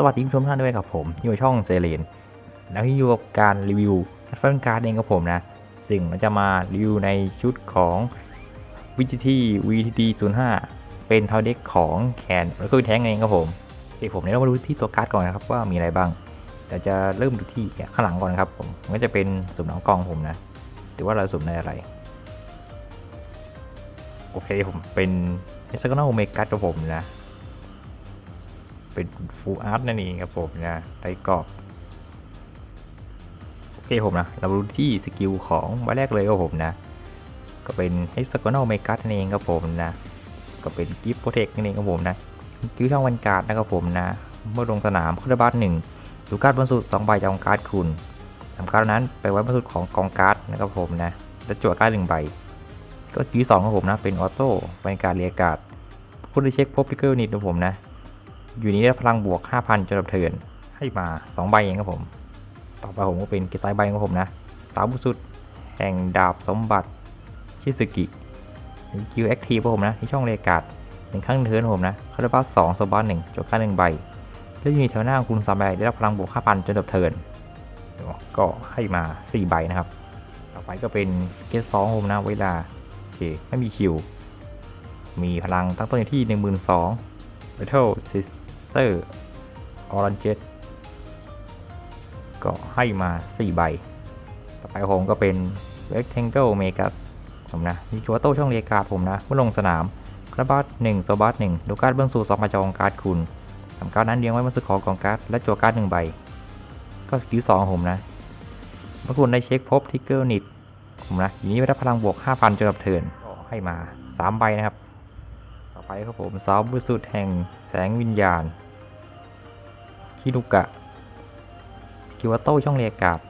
สวัสดีผู้ชมท่านด้วยครับผมอยู่ช่องเซเลนแล้วที่อยู่กับการรีวิวแอดฟันการ์ดเองครับผมนะซึ่งเราจะมารีวิวในชุดของ VTT VTT 05เป็นเทาเด็กของแคนแล้วก็แท้งเองครับผมเดี๋ยวผมเนี่ยเรามาดูที่ตัวการ์ดก่อนนะครับว่ามีอะไรบ้าง แต่จะเริ่มดูที่ข้างหลังก่อนครับผมมันก็จะเป็นสุ่มหนังกองผมนะหรือว่าเราสุ่มในอะไรโอเคผมเป็นเอสเกนอเมกัสครับผมนะ เป็นฟูอาร์ตนั่นเองครับผมนะไต้กรอบโอเคผมนะ เราดูที่สกิลของใบแรกเลยครับผมนะ ก็เป็น hexagonal m e g a นั่นเองครับผมนะ ก็เป็นกิฟต์โปรเทคนั่นเองครับผมนะสกิลช่องวันการ์ดนะครับผมนะ เมื่อลงสนามคาร์บัสหนึ่งดูการ์ดบนสุด2ใบจากกองการ์ดคุณทำการ์ดนั้นไปไว้บนสุดของกองการ์ดนะครับผมนะและจั่วการ์ดหนึ่งใบ ก็กิลสองของผมนะ เป็นออโต้เป็นการเรียกการ์ดคุณได้เช็คพบทิเกอร์นิดนะผมนะ อยู่นี้ได้พลังบวก 5,000จนดับเทินให้มา 2 ใบเองครับผม ต่อไปผมก็เป็นเกสไซใบของผมนะ สาวบุสุด แห่งดาบสมบัติชิสกิคิวแอคทีฟผมนะ ที่ช่องเรกาดหนึ่งครั้งเทินผมนะคาร์บัสสองโซบัสหนึ่งจบกาหนึ่งใบ แล้วอยู่ในแถวหน้าคุณสามใบได้รับพลังบวก 5,000จนดับเทินก็ให้มา 4 ใบนะครับ ต่อไปก็เป็นเกสสองผมนะเวลาโอเคไม่มีคิว มีพลังตั้งต้นอยู่ที่ 12,000 Battle Sister Orange ก็ให้มา 4 ใบ ต่อไปผมก็เป็น Rectangle m e g a ผมนะมีคิวโต้ช่องเรียการ์ดผมนะ เมื่อลงสนามคร์บัสหนึ่งโซบัสหนึ่งดูการ์ดเบื้องสู่สองมาจองการ์ดคุณทำการ์ดนั้นเลี้ยงไว้บนสุดของกองการ์ดและจั่วการ์ดหนึ่งใบ ก็สกิลสองผมนะเมื่อคุณได้เช็คพบทิกเกอร์นิดผมนะอย่างนี้ได้พลังบวก 5,000จนดับเทินก็ให้มา 3 ใบนะครับ ไปครับผมสาวบริสุทธิ์แห่งแสงวิญญาณ คินุกะ สกิลโต้ช่องเรียการ์ด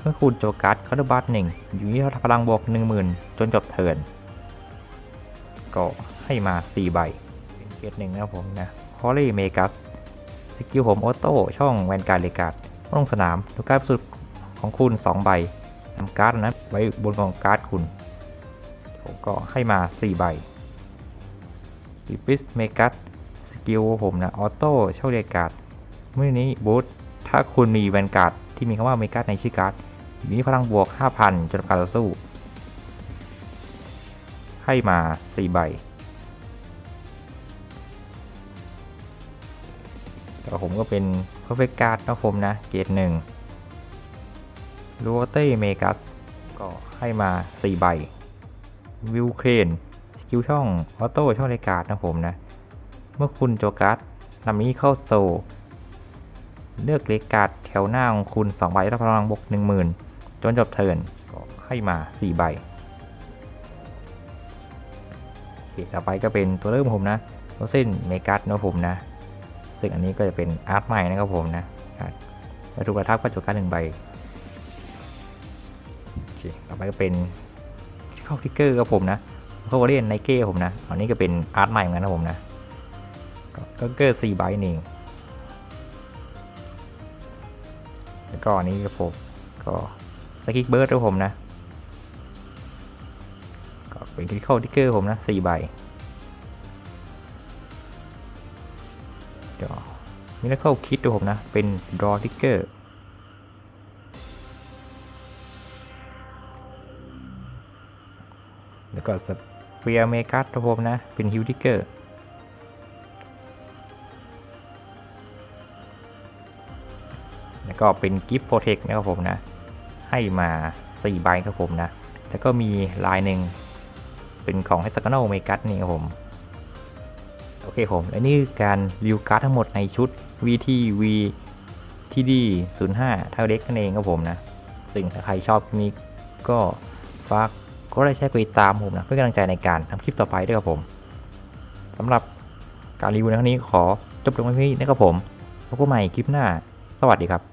เมื่อคุณโจการ์ดคาร์บัสหนึ่งอยู่ที่พลังบวก10,000จนจบเทิร์นก็ให้มา 4 ใบ เป็นเกตหนึ่งนะครับผมนะฮอลลี่เมกัสสกิลผมออโต้ช่องแวนการเรียการ์ดลงสนามดูการ์ดสุดของคุณ 2 ใบนำการ์ดนั้นไว้บนกองการ์ดคุณ ผมก็ให้มา 4 ใบ ดิปิสเมกัสสกิลผมนะออโต้เช่าเรียกาดเมื่อนี้บูทถ้าคุณมีแวนการ์ดที่มีคำว่าเมกัสในชื่อการ์ดมีพลังบวก 5,000จนการต่อสู้ ให้มา 4 ใบแต่ผมก็เป็น Perfect Card นะผมนะ เกรดหนึ่งลูเต้เมกัสก็ให้มา 4 ใบ วิวเครน กิลช่องออโต้ช่องเรกาดนะผมนะ เมื่อคุณโจกัสนำนี้เข้าโซ เลือกเลกาดแถวหน้าของคุณ 2 ใบรับพลังบวก10,000 จนจบเทิร์นก็ให้มา 4 ใบเต่อไปก็เป็นตัวเริ่มผมนะโรเซนเมกัสนะผมนะซึ่งอันนี้ก็จะเป็นอาร์ตใหม่นะครับผมนะแล้วถูกกระทับก็โจกัสหนึ่งใบโอเคต่อไปก็เป็นเข้าทิกเกอร์กับผมนะ เขาเรียนไนเก้ผมนะ อันนี้ก็เป็นอาร์ตใหม่เหมือนกันนะผมนะ ก็เกอร์สี่ใบนี่แล้วก็อันนี้กับผมก็สกิกเบิร์ดด้วยผมนะ ก็เป็นคริเข้าทิกเกอร์ผมนะสี่ใบเดี๋ยวมีนักเข้าคิดด้วยผมนะ เป็นดรอทิกเกอร์แล้วก็ส เฟียเมกัสครับผมนะ เป็นฮิวทิเกอร์แล้วก็เป็นกิฟต์โปรเทคนะครับผมนะ ให้มา4ใบครับผมนะ แล้วก็มีลายหนึ่งเป็นของ h e x a g o n a l m e g a s นี่ครับผม โอเคผม และนี่คือการรีวิวการ์ดทั้งหมดในชุด VTV TD 05เท่าเด็กนั่นเองครับผมนะ ซึ่งถ้าใครชอบนี้ก็ฝาก ก็ได้แช้กดติดตามผมนะเพื่อกำลังใจในการทำคลิปต่อไปด้วยครับผมสำหรับการรีวิวในครั้งนี้ขอจบลงไว้ที่นี้นะครับผมพบกันใหม่คลิปหน้า สวัสดีครับ